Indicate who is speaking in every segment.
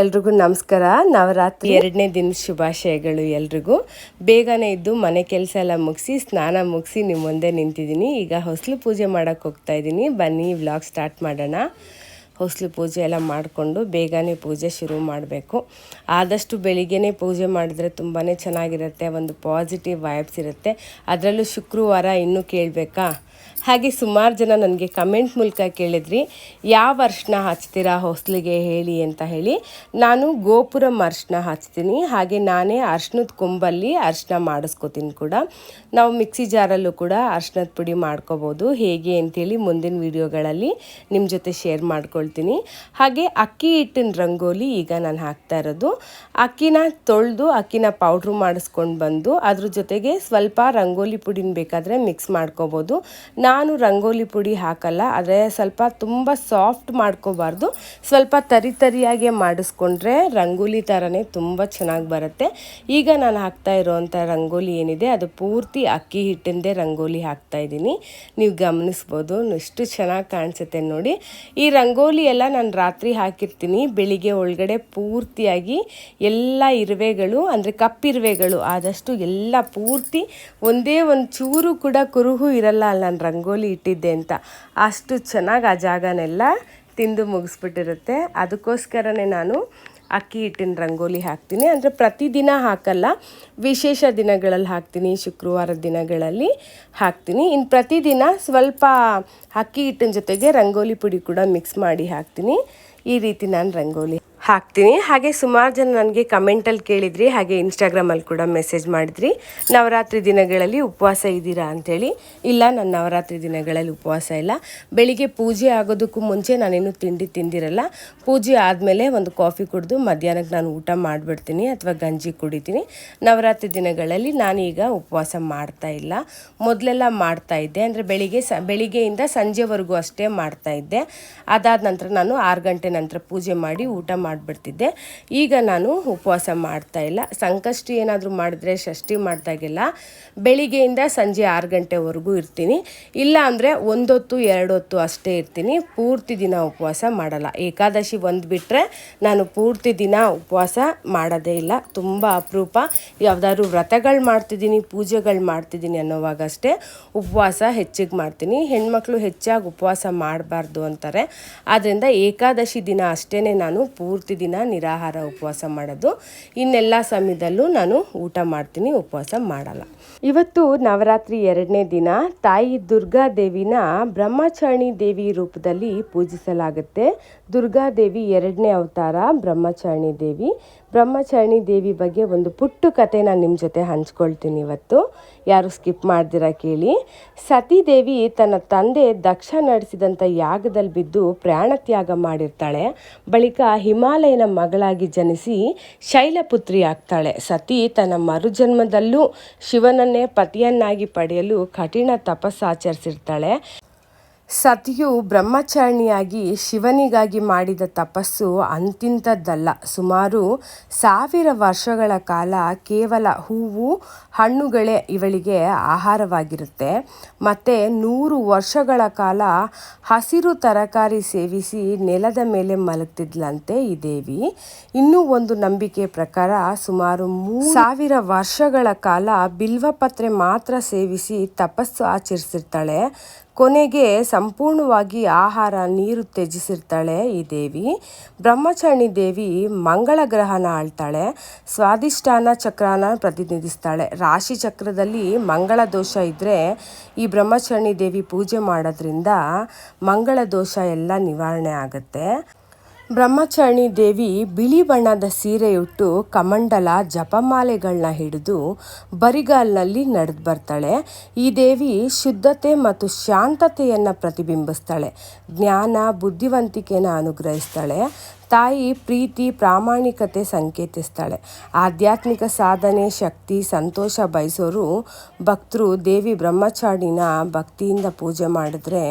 Speaker 1: ಎಲ್ರಿಗೂ ನಮಸ್ಕಾರ. ನವರಾತ್ರಿ. ಎರಡನೇ ದಿನ ಶುಭಾಶಯಗಳು ಎಲ್ರಿಗೂ. ಬೇಗನೆ ಇದ್ದು ಮನೆ ಕೆಲಸ ಎಲ್ಲ ಮುಗಿಸಿ, ಸ್ನಾನ ಮುಗಿಸಿ ನಿಮ್ಮ ಮುಂದೆ ನಿಂತಿದ್ದೀನಿ. ಈಗ ಹೊಸಲು ಪೂಜೆ ಮಾಡೋಕ್ಕೆ ಹೋಗ್ತಾ ಇದ್ದೀನಿ. ಬನ್ನಿ ವ್ಲಾಗ್ ಸ್ಟಾರ್ಟ್ ಮಾಡೋಣ. ಹೊಸಲು ಪೂಜೆ ಎಲ್ಲ ಮಾಡಿಕೊಂಡು ಬೇಗನೆ ಪೂಜೆ ಶುರು ಮಾಡಬೇಕು. ಆದಷ್ಟು ಬೆಳಿಗ್ಗೆನೇ ಪೂಜೆ ಮಾಡಿದ್ರೆ ತುಂಬಾ ಚೆನ್ನಾಗಿರುತ್ತೆ. ಒಂದು ಪಾಸಿಟಿವ್ ವೈಬ್ಸ್ ಇರುತ್ತೆ. ಅದರಲ್ಲೂ ಶುಕ್ರವಾರ ಇನ್ನೂ ಕೇಳಬೇಕಾ? ಹಾಗೆ ಸುಮಾರು ಜನ ನನಗೆ ಕಮೆಂಟ್ ಮೂಲಕ ಕೇಳಿದ್ರಿ, ಯಾವ ಅರ್ಶನ ಹಚ್ತೀರಾ ಹೊಸ್ಲಿಗೆ ಹೇಳಿ ಅಂತ ಹೇಳಿ, ನಾನು ಗೋಪುರಂ ಅರ್ಶನ ಹಚ್ತೀನಿ, ಹಾಗೆ ನಾನೇ ಅರ್ಶನದ ಕೊಂಬಲ್ಲಿ ಅರ್ಶನ ಮಾಡಿಸ್ಕೋತೀನಿ ಕೂಡ. ನಾವು ಮಿಕ್ಸಿ ಜಾರಲ್ಲೂ ಕೂಡ ಅರ್ಶನದ ಪುಡಿ ಮಾಡ್ಕೋಬೋದು, ಹೇಗೆ ಅಂತೇಳಿ ಮುಂದಿನ ವಿಡಿಯೋಗಳಲ್ಲಿ ನಿಮ್ಮ ಜೊತೆ ಶೇರ್ ಮಾಡ್ಕೊಳ್ತೀನಿ. ಹಾಗೆ ಅಕ್ಕಿ ಹಿಟ್ಟಿನ ರಂಗೋಲಿ ಈಗ ನಾನು ಹಾಕ್ತಾ ಇರೋದು. ಅಕ್ಕಿನ ತೊಳೆದು, ಅಕ್ಕಿನ ಪೌಡ್ರು ಮಾಡಿಸ್ಕೊಂಡು ಬಂದು, ಅದ್ರ ಜೊತೆಗೆ ಸ್ವಲ್ಪ ರಂಗೋಲಿ ಪುಡಿನ ಬೇಕಾದರೆ ಮಿಕ್ಸ್ ಮಾಡ್ಕೋಬೋದು. ನಾನು ರಂಗೋಲಿ ಪುಡಿ ಹಾಕಲ್ಲ, ಆದರೆ ಸ್ವಲ್ಪ ತುಂಬ ಸಾಫ್ಟ್ ಮಾಡ್ಕೋಬಾರ್ದು. ಸ್ವಲ್ಪ ತರಿ ತರಿಯಾಗೆ ಮಾಡಿಸ್ಕೊಂಡ್ರೆ ರಂಗೋಲಿ ಥರನೇ ತುಂಬ ಚೆನ್ನಾಗಿ ಬರುತ್ತೆ. ಈಗ ನಾನು ಹಾಕ್ತಾ ಇರೋವಂಥ ರಂಗೋಲಿ ಏನಿದೆ, ಅದು ಪೂರ್ತಿ ಅಕ್ಕಿ ಹಿಟ್ಟಿಂದೇ ರಂಗೋಲಿ ಹಾಕ್ತಾ ಇದ್ದೀನಿ. ನೀವು ಗಮನಿಸ್ಬೋದು, ಎಷ್ಟು ಚೆನ್ನಾಗಿ ಕಾಣಿಸುತ್ತೆ ನೋಡಿ. ಈ ರಂಗೋಲಿ ಎಲ್ಲ ನಾನು ರಾತ್ರಿ ಹಾಕಿರ್ತೀನಿ. ಬೆಳಿಗ್ಗೆ ಒಳಗಡೆ ಪೂರ್ತಿಯಾಗಿ ಎಲ್ಲ ಇರುವೆಗಳು, ಅಂದರೆ ಕಪ್ಪಿರುವೆಗಳು ಆದಷ್ಟು ಎಲ್ಲ ಪೂರ್ತಿ ಒಂದೇ ಒಂದು ಚೂರು ಕೂಡ ಕುರುಹು ಇರಲ್ಲ ಅಲ್ಲಿ ನಾನು ರಂಗೋಲಿ ಇಟ್ಟಿದ್ದೆ ಅಂತ. ಅಷ್ಟು ಚೆನ್ನಾಗಿ ಆ ಜಾಗನೆಲ್ಲ ತಿಂದು ಮುಗಿಸ್ಬಿಟ್ಟಿರುತ್ತೆ. ಅದಕ್ಕೋಸ್ಕರನೇ ನಾನು ಅಕ್ಕಿ ಹಿಟ್ಟಿನ ರಂಗೋಲಿ ಹಾಕ್ತೀನಿ. ಅಂದರೆ ಪ್ರತಿದಿನ ಹಾಕಲ್ಲ, ವಿಶೇಷ ದಿನಗಳಲ್ಲಿ ಹಾಕ್ತೀನಿ, ಶುಕ್ರವಾರ ದಿನಗಳಲ್ಲಿ ಹಾಕ್ತೀನಿ. ಇನ್ನು ಪ್ರತಿದಿನ ಸ್ವಲ್ಪ ಅಕ್ಕಿ ಹಿಟ್ಟಿನ ಜೊತೆಗೆ ರಂಗೋಲಿ ಪುಡಿ ಕೂಡ ಮಿಕ್ಸ್ ಮಾಡಿ ಹಾಕ್ತೀನಿ. ಈ ರೀತಿ ನಾನು ರಂಗೋಲಿ ಹಾಕ್ತೀನಿ. ಹಾಗೆ ಸುಮಾರು ಜನ ನನಗೆ ಕಮೆಂಟಲ್ಲಿ ಕೇಳಿದ್ರಿ, ಹಾಗೆ ಇನ್ಸ್ಟಾಗ್ರಾಮಲ್ಲಿ ಕೂಡ ಮೆಸೇಜ್ ಮಾಡಿದ್ರಿ. ನವರಾತ್ರಿ ದಿನಗಳಲ್ಲಿ ಉಪವಾಸ ಇದ್ದೀರಾ ಅಂಥೇಳಿ ಇಲ್ಲ, ನಾನು ನವರಾತ್ರಿ ದಿನಗಳಲ್ಲಿ ಉಪವಾಸ ಇಲ್ಲ. ಬೆಳಿಗ್ಗೆ ಪೂಜೆ ಆಗೋದಕ್ಕೂ ಮುಂಚೆ ನಾನೇನು ತಿಂಡಿ ತಿಂದಿರಲ್ಲ. ಪೂಜೆ ಆದಮೇಲೆ ಒಂದು ಕಾಫಿ ಕುಡಿದು ಮಧ್ಯಾಹ್ನಕ್ಕೆ ನಾನು ಊಟ ಮಾಡಿಬಿಡ್ತೀನಿ ಅಥವಾ ಗಂಜಿ ಕುಡಿತೀನಿ. ನವರಾತ್ರಿ ದಿನಗಳಲ್ಲಿ ನಾನೀಗ ಉಪವಾಸ ಮಾಡ್ತಾ ಇಲ್ಲ. ಮೊದಲೆಲ್ಲ ಮಾಡ್ತಾ ಇದ್ದೆ. ಅಂದರೆ ಬೆಳಿಗ್ಗೆ ಸ, ಬೆಳಿಗ್ಗೆಯಿಂದ ಸಂಜೆವರೆಗೂ ಅಷ್ಟೇ ಮಾಡ್ತಾ ಇದ್ದೆ. ಅದಾದ ನಂತರ ನಾನು ಆರು ಗಂಟೆ ನಂತರ ಪೂಜೆ ಮಾಡಿ ಊಟ ಮಾಡಿಬಿಡ್ತಿದ್ದೆ. ಈಗ ನಾನು ಉಪವಾಸ ಮಾಡ್ತಾ ಇಲ್ಲ. ಸಂಕಷ್ಟಿ ಏನಾದರೂ ಮಾಡಿದ್ರೆ ಷಷ್ಠಿ ಮಾಡಿದಾಗೆಲ್ಲ ಬೆಳಿಗ್ಗೆಯಿಂದ ಸಂಜೆ ಆರು ಗಂಟೆವರೆಗೂ ಇರ್ತೀನಿ. ಇಲ್ಲ ಅಂದರೆ ಒಂದೊತ್ತು, ಎರಡೊತ್ತು ಅಷ್ಟೇ ಇರ್ತೀನಿ. ಪೂರ್ತಿ ದಿನ ಉಪವಾಸ ಮಾಡಲ್ಲ. ಏಕಾದಶಿ ಒಂದು ಬಿಟ್ಟರೆ ನಾನು ಪೂರ್ತಿ ದಿನ ಉಪವಾಸ ಮಾಡೋದೇ ಇಲ್ಲ. ತುಂಬ ಅಪರೂಪ. ಯಾವುದಾದ್ರು ವ್ರತಗಳು ಮಾಡ್ತಿದ್ದೀನಿ, ಪೂಜೆಗಳು ಮಾಡ್ತಿದ್ದೀನಿ ಅನ್ನೋವಾಗಷ್ಟೇ ಉಪವಾಸ ಹೆಚ್ಚಿಗೆ ಮಾಡ್ತೀನಿ. ಹೆಣ್ಮಕ್ಳು ಹೆಚ್ಚಾಗಿ ಉಪವಾಸ ಮಾಡಬಾರ್ದು ಅಂತಾರೆ. ಆದ್ದರಿಂದ ಏಕಾದಶಿ ದಿನ ಅಷ್ಟೇ ನಾನು ಪೂರ್ತಿ ದಿನ ನಿರಾಹಾರ ಉಪವಾಸ ಮಾಡೋದು. ಇನ್ನೆಲ್ಲ ಸಮಯದಲ್ಲೂ ನಾನು ಊಟ ಮಾಡ್ತೀನಿ, ಉಪವಾಸ ಮಾಡಲ್ಲ. ಇವತ್ತು ನವರಾತ್ರಿ ಎರಡನೇ ದಿನ ತಾಯಿ ದುರ್ಗಾ ದೇವಿನ ಬ್ರಹ್ಮಚಾರಿಣಿ ದೇವಿ ರೂಪದಲ್ಲಿ ಪೂಜಿಸಲಾಗುತ್ತೆ. ದುರ್ಗಾದೇವಿ ಎರಡನೇ ಅವತಾರ ಬ್ರಹ್ಮಚಾರಿಣಿ ದೇವಿ. ಬ್ರಹ್ಮಚಾರಿಣಿ ದೇವಿ ಬಗ್ಗೆ ಒಂದು ಪುಟ್ಟು ಕತೆ ನಾನು ನಿಮ್ಮ ಜೊತೆ ಹಂಚ್ಕೊಳ್ತೀನಿ ಇವತ್ತು. ಯಾರು ಸ್ಕಿಪ್ ಮಾಡ್ದಿರ ಕೇಳಿ. ಸತೀದೇವಿ ತನ್ನ ತಂದೆ ದಕ್ಷ ನಡೆಸಿದಂಥ ಯಾಗದಲ್ಲಿ ಬಿದ್ದು ಪ್ರಾಣತ್ಯಾಗ ಮಾಡಿರ್ತಾಳೆ. ಬಳಿಕ ಹಿಮಾಲಯನ ಮಗಳಾಗಿ ಜನಿಸಿ ಶೈಲಪುತ್ರಿ ಆಗ್ತಾಳೆ. ಸತಿ ತನ್ನ ಮರುಜನ್ಮದಲ್ಲೂ ಶಿವನನ್ನೇ ಪತಿಯನ್ನಾಗಿ ಪಡೆಯಲು ಕಠಿಣ ತಪಸ್ಸಾಚರಿಸಿರ್ತಾಳೆ ಸತಿಯು ಬ್ರಹ್ಮಚಾರಿಣಿಯಾಗಿ ಶಿವನಿಗಾಗಿ ಮಾಡಿದ ತಪಸ್ಸು ಅಂತಿಂತದ್ದಲ್ಲ ಸುಮಾರು ಸಾವಿರ ವರ್ಷಗಳ ಕಾಲ ಕೇವಲ ಹೂವು, ಹಣ್ಣುಗಳೇ ಇವಳಿಗೆ ಆಹಾರವಾಗಿರುತ್ತೆ. ಮತ್ತು ನೂರು ವರ್ಷಗಳ ಕಾಲ ಹಸಿರು ತರಕಾರಿ ಸೇವಿಸಿ ನೆಲದ ಮೇಲೆ ಮಲಗ್ತಿದ್ಲಂತೆ ಈ ದೇವಿ. ಇನ್ನೂ ಒಂದು ನಂಬಿಕೆ ಪ್ರಕಾರ ಸುಮಾರು ಮೂರು ಸಾವಿರ ವರ್ಷಗಳ ಕಾಲ ಬಿಲ್ವಪತ್ರೆ ಮಾತ್ರ ಸೇವಿಸಿ ತಪಸ್ಸು ಆಚರಿಸಿರ್ತಾಳೆ. ಕೊನೆಗೆ ಸಂಪೂರ್ಣವಾಗಿ ಆಹಾರ, ನೀರು ತ್ಯಜಿಸಿರ್ತಾಳೆ ಈ ದೇವಿ. ಬ್ರಹ್ಮಚರಣಿ ದೇವಿ ಮಂಗಳ ಗ್ರಹನ ಆಳ್ತಾಳೆ. ಸ್ವಾದಿಷ್ಠಾನ ಚಕ್ರನ ಪ್ರತಿನಿಧಿಸ್ತಾಳೆ. ರಾಶಿ ಚಕ್ರದಲ್ಲಿ ಮಂಗಳ ದೋಷ ಇದ್ದರೆ ಈ ಬ್ರಹ್ಮಚರಣಿ ದೇವಿ ಪೂಜೆ ಮಾಡೋದ್ರಿಂದ ಮಂಗಳ ದೋಷ ಎಲ್ಲ ನಿವಾರಣೆ ಆಗುತ್ತೆ. ಬ್ರಹ್ಮಚಾರಿಣಿ ದೇವಿ ಬಿಳಿ ಬಣ್ಣದ ಸೀರೆಯುಟ್ಟು ಕಮಂಡಲ ಜಪಮಾಲೆಗಳನ್ನ ಹಿಡಿದು ಬರಿಗಾಲ್ನಲ್ಲಿ ನಡೆದು ಬರ್ತಾಳೆ. ಈ ದೇವಿ ಶುದ್ಧತೆ ಮತ್ತು ಶಾಂತತೆಯನ್ನು ಪ್ರತಿಬಿಂಬಿಸ್ತಾಳೆ. ಜ್ಞಾನ ಬುದ್ಧಿವಂತಿಕೆಯನ್ನು ಅನುಗ್ರಹಿಸ್ತಾಳೆ. ತಾಯಿ ಪ್ರೀತಿ, ಪ್ರಾಮಾಣಿಕತೆ ಸಂಕೇತಿಸ್ತಾಳೆ. ಆಧ್ಯಾತ್ಮಿಕ ಸಾಧನೆ, ಶಕ್ತಿ, ಸಂತೋಷ ಬಯಸೋರು ಭಕ್ತರು ದೇವಿ ಬ್ರಹ್ಮಚಾರಿನ ಭಕ್ತಿಯಿಂದ ಪೂಜೆ ಮಾಡಿದ್ರೆ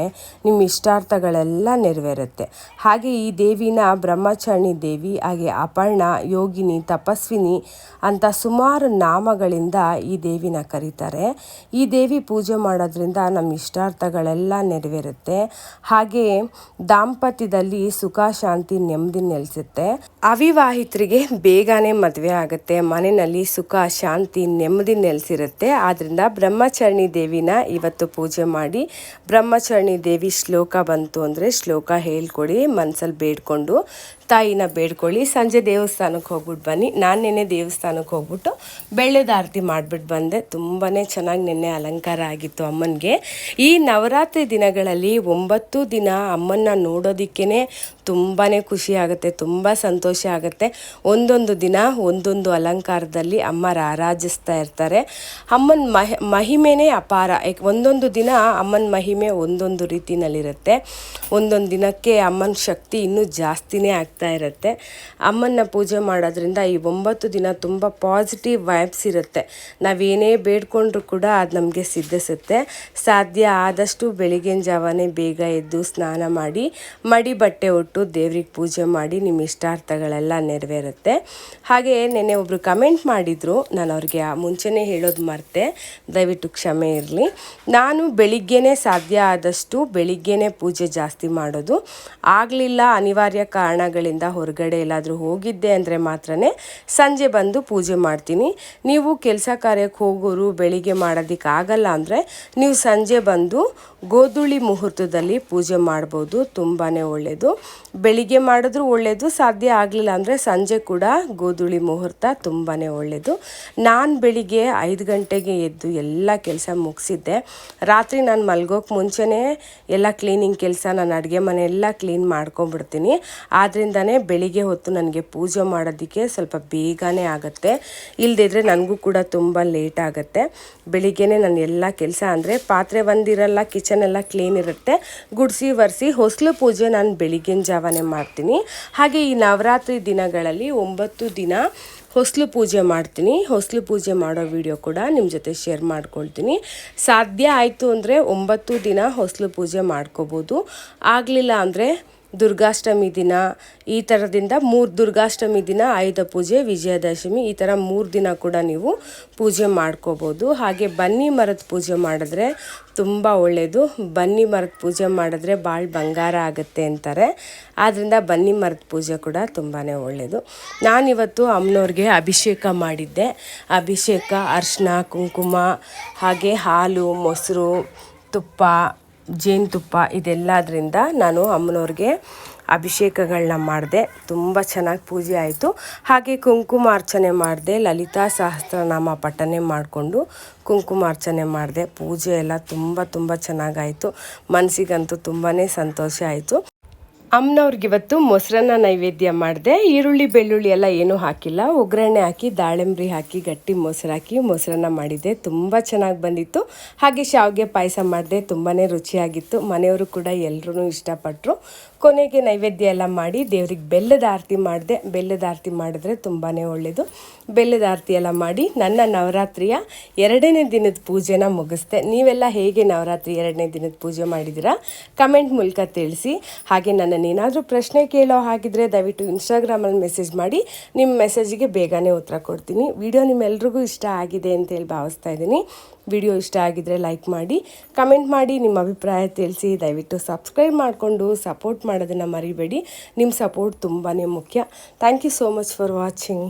Speaker 1: ನಿಮ್ಮ ಇಷ್ಟಾರ್ಥಗಳೆಲ್ಲ ನೆರವೇರುತ್ತೆ. ಹಾಗೆ ಈ ದೇವಿನ ಬ್ರಹ್ಮಚಾರಿಣಿ ದೇವಿ, ಹಾಗೆ ಅಪರ್ಣ, ಯೋಗಿನಿ, ತಪಸ್ವಿನಿ ಅಂತ ಸುಮಾರು ನಾಮಗಳಿಂದ ಈ ದೇವಿನ ಕರೀತಾರೆ. ಈ ದೇವಿ ಪೂಜೆ ಮಾಡೋದ್ರಿಂದ ನಮ್ಮ ಇಷ್ಟಾರ್ಥಗಳೆಲ್ಲ ನೆರವೇರುತ್ತೆ. ಹಾಗೆ ದಾಂಪತ್ಯದಲ್ಲಿ ಸುಖ, ಶಾಂತಿ, ನೆಮ್ಮದಿ ನೆಲೆಸುತ್ತೆ. ಅವಿವಾಹಿತರಿಗೆ ಬೇಗನೆ ಮದುವೆ ಆಗುತ್ತೆ. ಮನೆಯಲ್ಲಿ ಸುಖ, ಶಾಂತಿ, ನೆಮ್ಮದಿ ನೆಲೆಸಿರುತ್ತೆ. ಆದ್ರಿಂದ ಬ್ರಹ್ಮಚರಣಿ ದೇವಿನ ಇವತ್ತು ಪೂಜೆ ಮಾಡಿ, ಬ್ರಹ್ಮಚರಣಿ ದೇವಿ ಶ್ಲೋಕ ಬಂತು ಅಂದರೆ ಶ್ಲೋಕ ಹೇಳ್ಕೊಡಿ ಮನಸ್ಸಲ್ಲಿ ಬೇಡ್ಕೊಂಡು, ತಾಯಿನ ಬೇಡ್ಕೊಳ್ಳಿ. ಸಂಜೆ ದೇವಸ್ಥಾನಕ್ಕೆ ಹೋಗ್ಬಿಟ್ಟು ಬನ್ನಿ. ನಾನು ನಿನ್ನೆ ದೇವಸ್ಥಾನಕ್ಕೆ ಹೋಗ್ಬಿಟ್ಟು ಬೆಳ್ಳೆದಾರತಿ ಮಾಡಿಬಿಟ್ಟು ಬಂದೆ. ತುಂಬಾ ಚೆನ್ನಾಗಿ ನಿನ್ನೆ ಅಲಂಕಾರ ಆಗಿತ್ತು ಅಮ್ಮನಿಗೆ. ಈ ನವರಾತ್ರಿ ದಿನಗಳಲ್ಲಿ ಒಂಬತ್ತು ದಿನ ಅಮ್ಮನ್ನ ನೋಡೋದಕ್ಕೇ ತುಂಬಾ ಖುಷಿ ಆಗುತ್ತೆ, ತುಂಬ ಸಂತೋಷ ಆಗುತ್ತೆ. ಒಂದೊಂದು ದಿನ, ಒಂದೊಂದು ಅಲಂಕಾರದಲ್ಲಿ ಅಮ್ಮ ರಾರಾಜಿಸ್ತಾ ಇರ್ತಾರೆ. ಅಮ್ಮನ ಮಹ, ಮಹಿಮೆನೇ ಅಪಾರ. ಒಂದೊಂದು ದಿನ ಅಮ್ಮನ ಮಹಿಮೆ ಒಂದೊಂದು ರೀತಿಯಲ್ಲಿರುತ್ತೆ ಒಂದೊಂದು ದಿನಕ್ಕೆ ಅಮ್ಮನ ಶಕ್ತಿ ಇನ್ನೂ ಜಾಸ್ತಿನೇ ಆಗ್ತಾ ಇರುತ್ತೆ. ಅಮ್ಮನ ಪೂಜೆ ಮಾಡೋದ್ರಿಂದ ಈ ಒಂಬತ್ತು ದಿನ ತುಂಬ ಪಾಸಿಟಿವ್ ವೈಬ್ಸ್ ಇರುತ್ತೆ. ನಾವೇನೇ ಬೇಡ್ಕೊಂಡ್ರೂ ಕೂಡ ಅದು ನಮಗೆ ಸಿದ್ಧಿಸುತ್ತೆ. ಸಾಧ್ಯ ಆದಷ್ಟು ಬೆಳಿಗಿನ ಜಾವನೇ ಬೇಗ ಎದ್ದು ಸ್ನಾನ ಮಾಡಿ, ಮಡಿ ಬಟ್ಟೆ ಉಟ್ಟು ದೇವ್ರಿಗೆ ಪೂಜೆ ಮಾಡಿ ನಿಮ್ಮ ಇಷ್ಟಾರ್ಥಗಳೆಲ್ಲ ನೆರವೇರುತ್ತೆ. ಹಾಗೆ ನೆನ್ನೆ ಒಬ್ಬರು ಕಮೆಂಟ್ ಮಾಡಿದರು. ನಾನು ಅವ್ರಿಗೆ ಮುಂಚೆನೇ ಹೇಳೋದು ಮರ್ತೆ. ದಯವಿಟ್ಟು ಕ್ಷಮೆ ಇರಲಿ. ನಾನು ಬೆಳಿಗ್ಗೆ ಸಾಧ್ಯ ಆದಷ್ಟು ಬೆಳಿಗ್ಗೆನೇ ಪೂಜೆ ಜಾಸ್ತಿ ಮಾಡೋದು. ಆಗಲಿಲ್ಲ ಅನಿವಾರ್ಯ ಕಾರಣಗಳಿಂದ ಹೊರಗಡೆ ಎಲ್ಲಾದರೂ ಹೋಗಿದ್ದೆ ಅಂದರೆ ಮಾತ್ರ ಸಂಜೆ ಬಂದು ಪೂಜೆ ಮಾಡ್ತೀನಿ. ನೀವು ಕೆಲಸ ಕಾರ್ಯಕ್ಕೆ ಹೋಗೋರು ಬೆಳಿಗ್ಗೆ ಮಾಡೋದಕ್ಕೆ ಆಗಲ್ಲ ಅಂದರೆ ನೀವು ಸಂಜೆ ಬಂದು ಗೋಧುಳಿ ಮುಹೂರ್ತದಲ್ಲಿ ಪೂಜೆ ಮಾಡ್ಬೋದು. ತುಂಬಾ ಒಳ್ಳೆಯದು ಬೆಳಿಗ್ಗೆ ಮಾಡಿದ್ರೂ ಒಳ್ಳೆಯದು ಸಾಧ್ಯ ಆಗಲಿಲ್ಲ ಅಂದರೆ ಸಂಜೆ ಕೂಡ ಗೋಧುಳಿ ಮುಹೂರ್ತ ತುಂಬಾ ಒಳ್ಳೆಯದು ನಾನು ಬೆಳಿಗ್ಗೆ ಐದು ಗಂಟೆಗೆ ಎದ್ದು ಎಲ್ಲ ಕೆಲಸ ಮುಗಿಸಿದ್ದೆ. ರಾತ್ರಿ ನಾನು ಮಲ್ಗೋಕೆ ಮುಂಚೆನೇ ಎಲ್ಲ ಕ್ಲೀನಿಂಗ್ ಕೆಲಸ ನಾನು ಅಡುಗೆ ಮನೆ ಎಲ್ಲ ಕ್ಲೀನ್ ಮಾಡ್ಕೊಂಬಿಡ್ತೀನಿ ಆದ್ರಿಂದನೇ ಬೆಳಿಗ್ಗೆ ಹೊತ್ತು ನನಗೆ ಪೂಜೆ ಮಾಡೋದಕ್ಕೆ ಸ್ವಲ್ಪ ಬೇಗನೆ ಆಗುತ್ತೆ. ಇಲ್ಲದಿದ್ದರೆ ನನಗೂ ಕೂಡ ತುಂಬ ಲೇಟ್ ಆಗುತ್ತೆ. ಬೆಳಿಗ್ಗೆನೇ ನಾನು ಎಲ್ಲ ಕೆಲಸ ಅಂದರೆ ಪಾತ್ರೆ ಒಂದಿರಲ್ಲ ಕಿಚನ್ ಎಲ್ಲ ಕ್ಲೀನ್ ಇರುತ್ತೆ. ಗುಡಿಸಿ ಒರೆಸಿ ಹೊಸಲು ಪೂಜೆ ನಾನು ಬೆಳಿಗ್ಗಿನ ಜಾವನೇ ಮಾಡ್ತೀನಿ. ಹಾಗೆ ಈ ನವರಾತ್ರಿ ದಿನಗಳಲ್ಲಿ ಒಂಬತ್ತು ದಿನ ಹೊಸಲು ಪೂಜೆ ಮಾಡ್ತೀನಿ. ಹೊಸಲು ಪೂಜೆ ಮಾಡೋ ವಿಡಿಯೋ ಕೂಡ ನಿಮ್ಮ ಜೊತೆ ಶೇರ್ ಮಾಡ್ಕೊಳ್ತೀನಿ. ಸಾಧ್ಯ ಆಯಿತು ಅಂದರೆ ಒಂಬತ್ತು ದಿನ ಹೊಸಲು ಪೂಜೆ ಮಾಡ್ಕೋಬೋದು. ಆಗಲಿಲ್ಲ ಅಂದರೆ ದುರ್ಗಾಷ್ಟಮಿ ದಿನ. ಈ ಥರದಿಂದ ಮೂರು ದುರ್ಗಾಷ್ಟಮಿ ದಿನ, ಆಯುಧ ಪೂಜೆ, ವಿಜಯದಶಮಿ, ಈ ಥರ ಮೂರು ದಿನ ಕೂಡ ನೀವು ಪೂಜೆ ಮಾಡ್ಕೋಬೋದು. ಹಾಗೆ ಬನ್ನಿ ಮರದ ಪೂಜೆ ಮಾಡಿದ್ರೆ ತುಂಬ ಒಳ್ಳೆಯದು ಬನ್ನಿ ಮರದ ಪೂಜೆ ಮಾಡಿದ್ರೆ ಭಾಳ ಬಂಗಾರ ಆಗುತ್ತೆ ಅಂತಾರೆ. ಆದ್ದರಿಂದ ಬನ್ನಿ ಮರದ ಪೂಜೆ ಕೂಡ ತುಂಬಾ ಒಳ್ಳೆಯದು ನಾನಿವತ್ತು ಅಮ್ಮನವ್ರಿಗೆ ಅಭಿಷೇಕ ಮಾಡಿದ್ದೆ. ಅಭಿಷೇಕ, ಅರ್ಶಿನ, ಕುಂಕುಮ, ಹಾಗೆ ಹಾಲು, ಮೊಸರು, ತುಪ್ಪ ಜೇನುತುಪ್ಪ ಇದೆಲ್ಲದರಿಂದ ನಾನು ಅಮ್ಮನವ್ರಿಗೆ ಅಭಿಷೇಕಗಳನ್ನ ಮಾಡಿದೆ. ತುಂಬ ಚೆನ್ನಾಗಿ ಪೂಜೆ ಆಯಿತು. ಹಾಗೆ ಕುಂಕುಮಾರ್ಚನೆ ಮಾಡಿದೆ, ಲಲಿತಾ ಸಹಸ್ರನಾಮ ಪಠನೆ ಮಾಡಿಕೊಂಡು ಕುಂಕುಮಾರ್ಚನೆ ಮಾಡಿದೆ. ಪೂಜೆ ಎಲ್ಲ ತುಂಬ ತುಂಬ ಚೆನ್ನಾಗಾಯಿತು. ಮನಸ್ಸಿಗಂತೂ ತುಂಬಾ ಸಂತೋಷ ಆಯಿತು. ಅಮ್ಮನವ್ರಿಗೆ ಇವತ್ತು ಮೊಸರನ್ನ ನೈವೇದ್ಯ ಮಾಡಿದೆ. ಈರುಳ್ಳಿ, ಬೆಳ್ಳುಳ್ಳಿ ಎಲ್ಲ ಏನೂ ಹಾಕಿಲ್ಲ. ಒಗ್ಗರಣೆ ಹಾಕಿ, ದಾಳಿಂಬ್ರಿ ಹಾಕಿ, ಗಟ್ಟಿ ಮೊಸರು ಹಾಕಿ ಮೊಸರನ್ನ ಮಾಡಿದ್ದೆ ತುಂಬ ಚೆನ್ನಾಗಿ ಬಂದಿತ್ತು. ಹಾಗೆ ಶಾವಿಗೆ ಪಾಯಸ ಮಾಡಿದೆ. ತುಂಬಾ ರುಚಿಯಾಗಿತ್ತು. ಮನೆಯವರು ಕೂಡ ಎಲ್ಲರೂ ಇಷ್ಟಪಟ್ಟರು ಕೊನೆಗೆ ನೈವೇದ್ಯ ಎಲ್ಲ ಮಾಡಿ ದೇವ್ರಿಗೆ ಬೆಲ್ಲದ ಆರತಿ ಮಾಡಿದೆ. ಬೆಲ್ಲದ ಆರತಿ ಮಾಡಿದ್ರೆ ತುಂಬಾ ಒಳ್ಳೆಯದು ಬೆಲ್ಲದ ಆರತಿ ಎಲ್ಲ ಮಾಡಿ ನನ್ನ ನವರಾತ್ರಿಯ ಎರಡನೇ ದಿನದ ಪೂಜೆನ ಮುಗಿಸ್ದೆ. ನೀವೆಲ್ಲ ಹೇಗೆ ನವರಾತ್ರಿ ಎರಡನೇ ದಿನದ ಪೂಜೆ ಮಾಡಿದ್ದೀರಾ ಕಮೆಂಟ್ ಮೂಲಕ ತಿಳಿಸಿ. ಹಾಗೆ ನನ್ನನ್ನೇನಾದರೂ ಪ್ರಶ್ನೆ ಕೇಳೋ ಹಾಗಿದ್ರೆ ದಯವಿಟ್ಟು ಇನ್ಸ್ಟಾಗ್ರಾಮಲ್ಲಿ ಮೆಸೇಜ್ ಮಾಡಿ. ನಿಮ್ಮ ಮೆಸೇಜಿಗೆ ಬೇಗನೆ ಉತ್ತರ ಕೊಡ್ತೀನಿ. ವಿಡಿಯೋ ನಿಮ್ಮೆಲ್ರಿಗೂ ಇಷ್ಟ ಆಗಿದೆ ಅಂತೇಳಿ ಭಾವಿಸ್ತಾ ಇದ್ದೀನಿ. ವಿಡಿಯೋ ಇಷ್ಟ ಆಗಿದ್ರೆ ಲೈಕ್ ಮಾಡಿ. ಕಮೆಂಟ್ ಮಾಡಿ, ನಿಮ್ಮ ಅಭಿಪ್ರಾಯ ತಿಳಿಸಿ. ದಯವಿಟ್ಟು ಸಬ್ಸ್ಕ್ರೈಬ್ ಮಾಡಿಕೊಂಡು ಸಪೋರ್ಟ್ ಮಾಡೋದನ್ನು ಮರಿಬೇಡಿ. ನಿಮ್ಮ ಸಪೋರ್ಟ್ ತುಂಬಾ ಮುಖ್ಯ. Thank you so much for watching